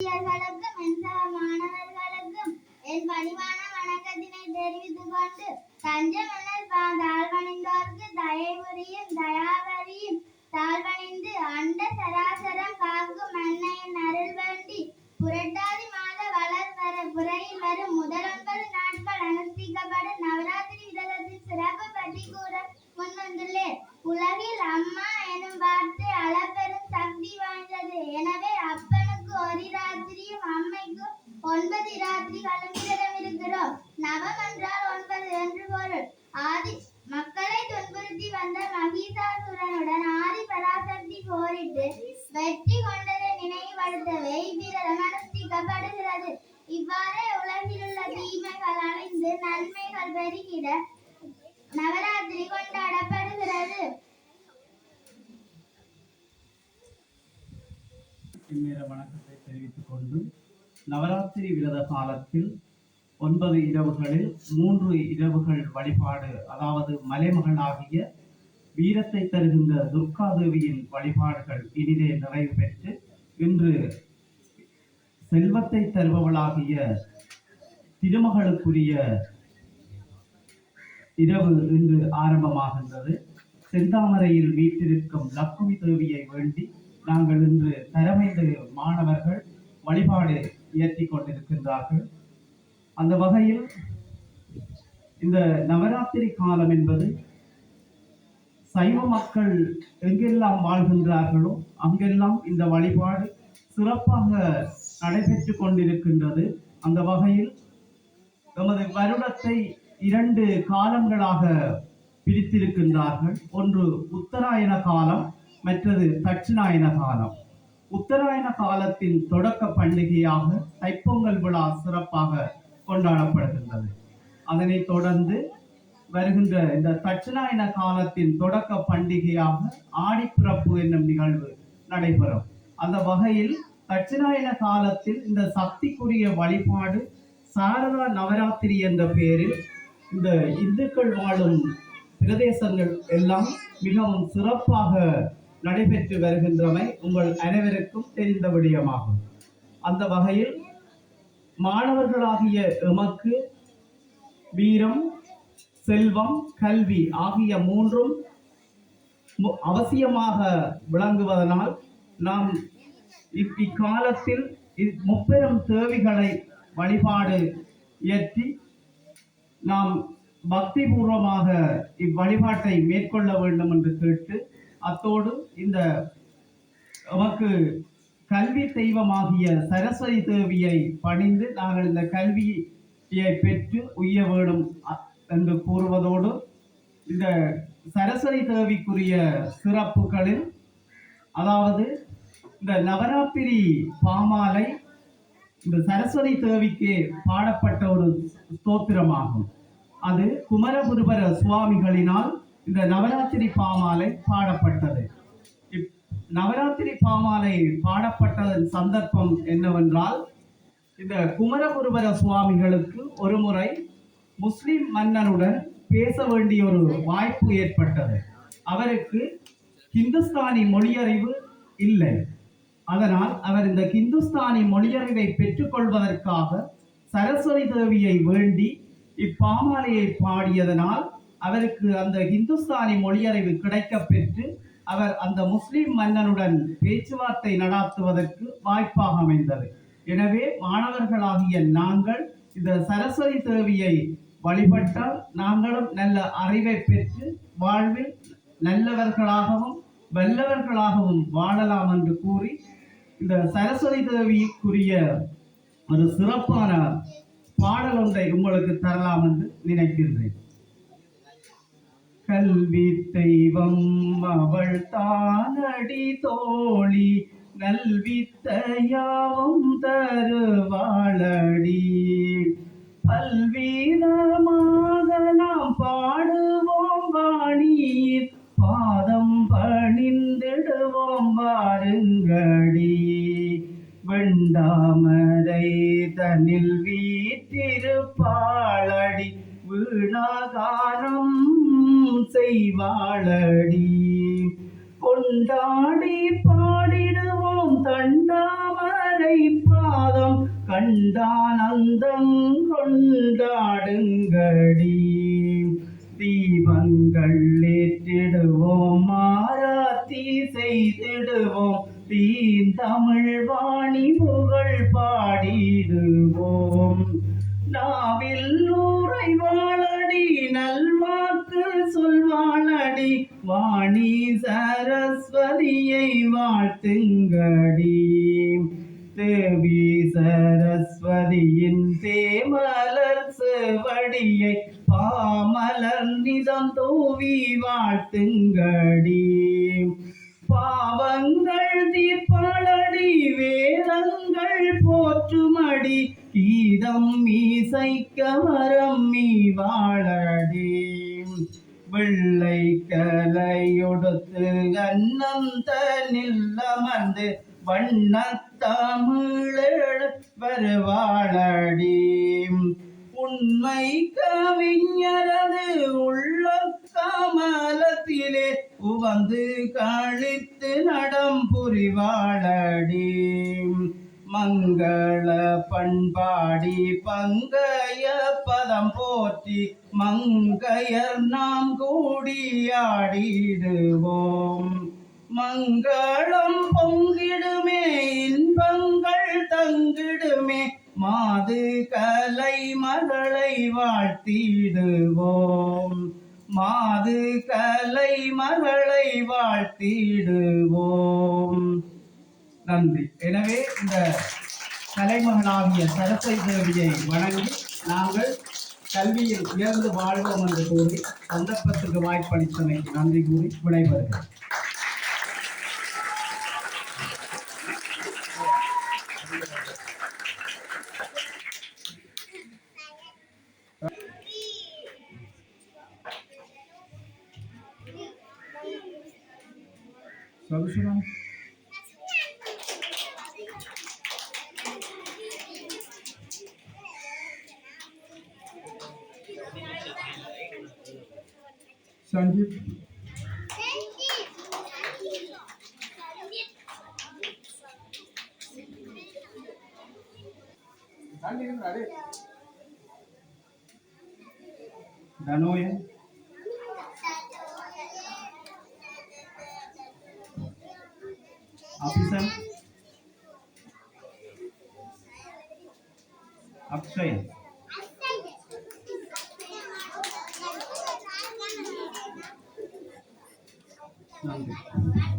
ஆசிரியர்களுக்கும் என் மாணவர்களுக்கும் என் பணிவான வணக்கத்தினை தெரிவித்துக் கொண்டு தஞ்சமலர் தாழ்வணிந்தோர்க்கு தயவுரியும் தயாவரியும் தாழ்வணிந்து அண்ட சராசரம் காக்கும் அன்னையின் அருள் வேண்டி ஒன்பது ராத்திரி விரதம் இருக்கிறோம் நவம் என்றால் ஒன்பது என்று பொருள். ஆதி மக்களை துன்புறுத்தி வந்த மகிஷாசுரனுடன் ஆதி பராசக்தி போரிட்டு வெற்றி கொண்டதை நினைவுபடுத்தவே இவ்விரதம் அனுஷ்டிக்கப்படுகிறது. இவ்வாறே உலகில் உள்ள தீமைகள் அழிந்து நன்மைகள் பெருகிட நவராத்திரி கொண்டாடப்படுகிறது. வணக்கத்தை தெரிவித்துக் கொண்டு நவராத்திரி விரத காலத்தில் ஒன்பது இரவுகளில் மூன்று இரவுகள் வழிபாடு அதாவது மலைமகளாகிய வீரத்தை தருகின்ற துர்கா தேவியின் வழிபாடுகள் இனிதே நிறைவு பெற்று இன்று செல்வத்தை தருபவளாகிய திருமகளுக்குரிய இரவு இன்று ஆரம்பமாகின்றது. செந்தாமரையில் வீற்றிருக்கும் லக்குமி தேவியை வேண்டி நாங்கள் இன்று தரமைந்து மாணவர்கள் வழிபாடு இயற்றி கொண்டிருக்கின்றார்கள். அந்த வகையில் இந்த நவராத்திரி காலம் என்பது சைவ மக்கள் எங்கெல்லாம் வாழ்கின்றார்களோ அங்கெல்லாம் இந்த வழிபாடு சிறப்பாக நடைபெற்று கொண்டிருக்கின்றது. அந்த வகையில் நமது வருடத்தை இரண்டு காலங்களாக பிரித்திருக்கின்றார்கள். ஒன்று உத்தராயண காலம் மற்றது தட்சிணாயன காலம். உத்தராயண காலத்தின் தொடக்க பண்டிகையாக தைப்பொங்கல் விழா சிறப்பாக கொண்டாடப்படுகின்றது. அதனைத் தொடர்ந்து வருகின்ற இந்த தட்சிணாயன காலத்தின் தொடக்க பண்டிகையாக ஆடிப்பிறப்பு என்னும் நிகழ்வு நடைபெறும். அந்த வகையில் தட்சிணாயன காலத்தில் இந்த சக்திக்குரிய வழிபாடு சாரதா நவராத்திரி என்ற பெயரில் இந்த இந்துக்கள் வாழும் பிரதேசங்கள் எல்லாம் மிகவும் சிறப்பாக நடைபெற்று வருகின்றமை உங்கள் அனைவருக்கும் தெரிந்த விடயமாகும். அந்த வகையில் மாணவர்களாகிய எமக்கு வீரம் செல்வம் கல்வி ஆகிய மூன்றும் மு- அவசியமாக விளங்குவதனால் நாம் இக்காலத்தில் இ- முப்பெரும் தேவிகளை வழிபாடு இயற்றி நாம் பக்தி பூர்வமாக இவ்வழிபாட்டை மேற்கொள்ள வேண்டும் என்று கேட்டு அத்தோடு இந்த நமக்கு கல்வி தெய்வமாகிய சரஸ்வதி தேவியை பணிந்து நாங்கள் இந்த கல்வியை பெற்று உய்ய வேண்டும் என்று கூறுவதோடு இந்த சரஸ்வதி தேவிக்குரிய சிறப்புகளில் அதாவது இந்த நவராத்திரி பாமாலை இந்த சரஸ்வதி தேவிக்கு பாடப்பட்ட ஒரு ஸ்தோத்திரமாகும். அது குமரகுருபர சுவாமிகளினால் இந்த நவராத்திரி பாமாலை பாடப்பட்டது. இப் நவராத்திரி பாமாலை பாடப்பட்டதன் சந்தர்ப்பம் என்னவென்றால் இந்த குமரகுருபர சுவாமிகளுக்கு ஒரு முறை முஸ்லிம் மன்னனுடன் பேச வேண்டிய ஒரு வாய்ப்பு ஏற்பட்டது. அவருக்கு ஹிந்துஸ்தானி மொழியறிவு இல்லை. அதனால் அவர் இந்த ஹிந்துஸ்தானி மொழியறிவை பெற்றுக்கொள்வதற்காக சரஸ்வதி தேவியை வேண்டி இப்பாமாலையை பாடியதனால் அவருக்கு அந்த ஹிந்துஸ்தானி மொழியறிவு கிடைக்க பெற்று அவர் அந்த முஸ்லிம் மன்னனுடன் பேச்சுவார்த்தை நடாத்துவதற்கு வாய்ப்பாக அமைந்தது. எனவே மாணவர்களாகிய நாங்கள் இந்த சரஸ்வதி தேவியை வழிபட்டால் நாங்களும் நல்ல அறிவை பெற்று வாழ்வில் நல்லவர்களாகவும் வல்லவர்களாகவும் வாழலாம் என்று கூறி இந்த சரஸ்வதி தேவிக்குரிய ஒரு சிறப்பான பாடல் ஒன்றை உங்களுக்கு தரலாம் என்று நினைக்கின்றேன். கல்வி தெய்வம் அவள் தானடி தோழி. நல்வித்தையாவும் தருவாளடி. பல்வீனமாக நாம் பாடுவோம் வாணீர் பாதம் பணிந்திடுவோம் வாருங்கடி. வெண்டாமரை தனில் வீற்றிருப்பாளடி. வீணாகாரம் செய்வாளடி கொண்டாடி பாடிடுவோம் தண்டாமரை பாதம். கண்டானந்தம் கொண்டாடுங்கடி. தீபங்கள் ஏற்றிடுவோம் மாராத்தி செய்திடுவோம். தீந்தமிழ் வாணி புகழ் பாடிடுவோம். நாவில் நூரை வாழடி நல்வாக்கு வாழ்த்துங்கடி வாணி சரஸ்வதியை வாழ்த்துங்கடி. தேவி சரஸ்வதியின் தேமலர் செவடியை பாமலர் நிதம் தூவி வாழ்த்துங்கடி. பாவங்கள் தீர்ப்பாளடி வேதங்கள் போற்றுமடி கீதம் மீசைக்க மரம் மீ வாழடி. வெள்ளை கலையொடுத்து அன்னம் தனில் அமர்ந்து வண்ணத்தமிழ் வருவாழடி உண்மை கவிஞரது உள்ள கமலத்திலே உவந்து கழித்து நடம் புரிவாளடி. மங்கள பண்பாடி பங்கைய பதம் போற்றி மங்கையர் நாம் கூடியாடிடுவோம் மங்களம் பொங்கிடுமே இன்பங்கள் தங்கிடுமே மாது கலை மகளை வாழ்த்திடுவோம். மாது கலை மகளை வாழ்த்திடுவோம். நன்றி. எனவே இந்த தலைமகளாகிய சரஸ்வதி தேவியை வணங்கி நாங்கள் கல்வியில் உயர்ந்து வாழ்வோம் என்று கூறி சந்தர்ப்பத்துக்கு வாய்ப்பளித்தமைக்கு நன்றி கூறி விடைபெறுகிறேன். संजीव धनु है अक्षय அக்ஷய் நன்றி